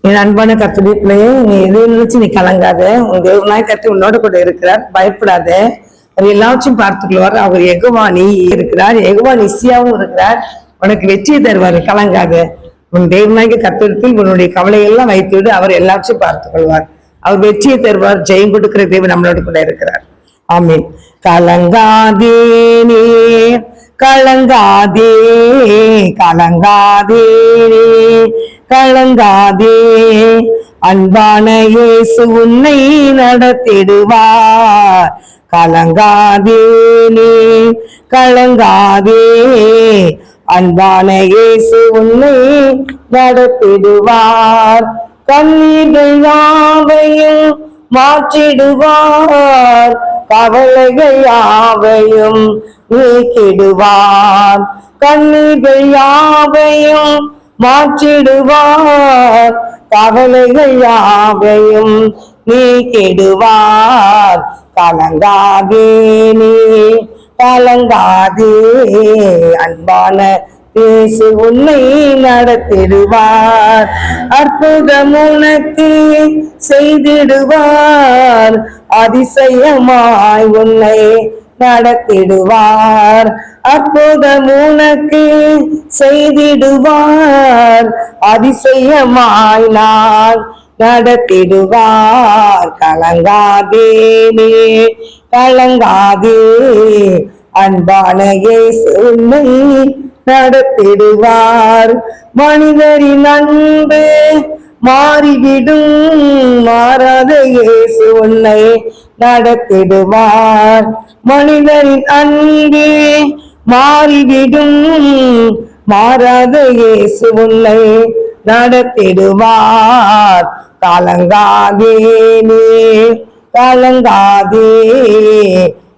என் அன்பான கத்துடைய பிள்ளையே நீ எதை நினைச்சு நீ கலங்காத. உன் தேவனாய் கத்து உன்னோட கூட இருக்கிறார். பயப்படாத. அவர் எல்லாச்சும் பார்த்துக்கொள்வார். அவர் எகுவாணி இருக்கிறார். எகுவான் இசியாவும் இருக்கிறார். உனக்கு வெற்றியை தருவார். கலங்காத. உன் தேவனாய்க்கு கத்திரத்தில் உன்னுடைய கவலை எல்லாம் வைத்துவிடு. அவர் எல்லாச்சும் பார்த்துக்கொள்வார். அவர் வெற்றியை தருவார். ஜெயம் கொடுக்கிற தேவன் நம்மளோட கூட இருக்கிறார். ஆமீன். கலங்காதே நீ. கலங்காதே. கலங்காதே கலங்காதே அன்பான இயேசு உன்னை நடத்திடுவார். கலங்காதே நீ கலங்காதே அன்பான இயேசு உன்னை நடத்திடுவார். கண்ணீர்கள் யாவையும் மாற்றிடுவார். கவலைகள் யாவையும் நீக்கிடுவார். கண்ணீர்கள் யாவையும் மாற்றிடுவார் கவலைகள் யாவையும் நீ கெடுவார். கலங்காதே நீ கலங்காதே. அன்பான பேசு உன்னை நடத்திடுவார். அற்புதம் உனக்கு செய்திடுவார். அதிசயமாய் உன்னை நடத்திடுவார். அற்புதம் உனக்கு செய்திடுவார். அதிசயமாய் நான் நடத்திடுவார். கலங்காதே நீ கலங்காதே. அன்பான இயேசு உன்னை நடத்திடுவார். மனிதரின் அன்பு மாறிவிடும். மாறாத இயேசு உன்னை நடத்திடுவார். மனிதரின் அன்பு மாறிவிடும். மாறாத இயேசு உன்னை நடத்திடுவார். கலங்காதே நீ கலங்காதே.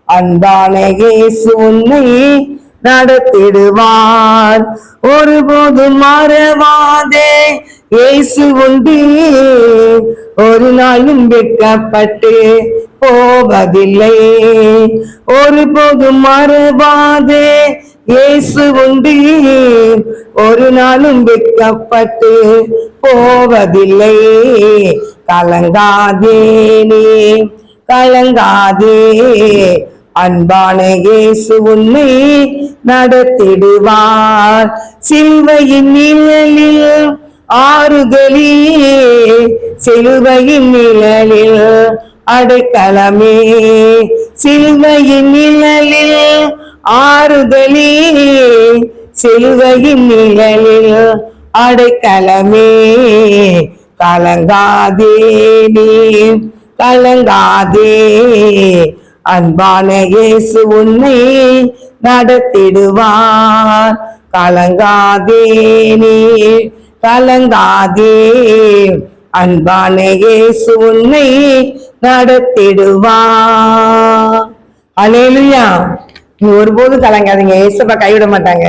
அன்பான இயேசு உன்னை நடத்திடுவார். ஒருபோது மறவாதே இயேசு உண்டு. ஒரு நாளும் வெட்கப்பட்டு போவதில்லை. ஒருபோதும் மறுவாதே இயேசு உண்டு. ஒரு நாளும் விற்கப்பட்டு போவதில்லை. கலங்காதே நீ கலங்காதே. அன்பான இயேசு உன்னை நடத்திடுவார். சிலுவையின் நிழலில் ஆறுதலே சிலுவையின் நிழலில். அடைக்கலமே. சில்வையின் நிழலில் ஆறுதலே. சிலுவையின் நிழலில் அடைக்கலமே. கலங்காதே நீ கலங்காதே. அன்பான இயேசு உன்னை நடத்திடுவார். கலங்காதே நீ கலங்காதே. அன்பான இயேசு உன்னை நடத்திடுவா. அலேலுயா நீ ஒருபோதும் கலங்காதீங்க. ஏசப்பா கைவிட மாட்டாங்க.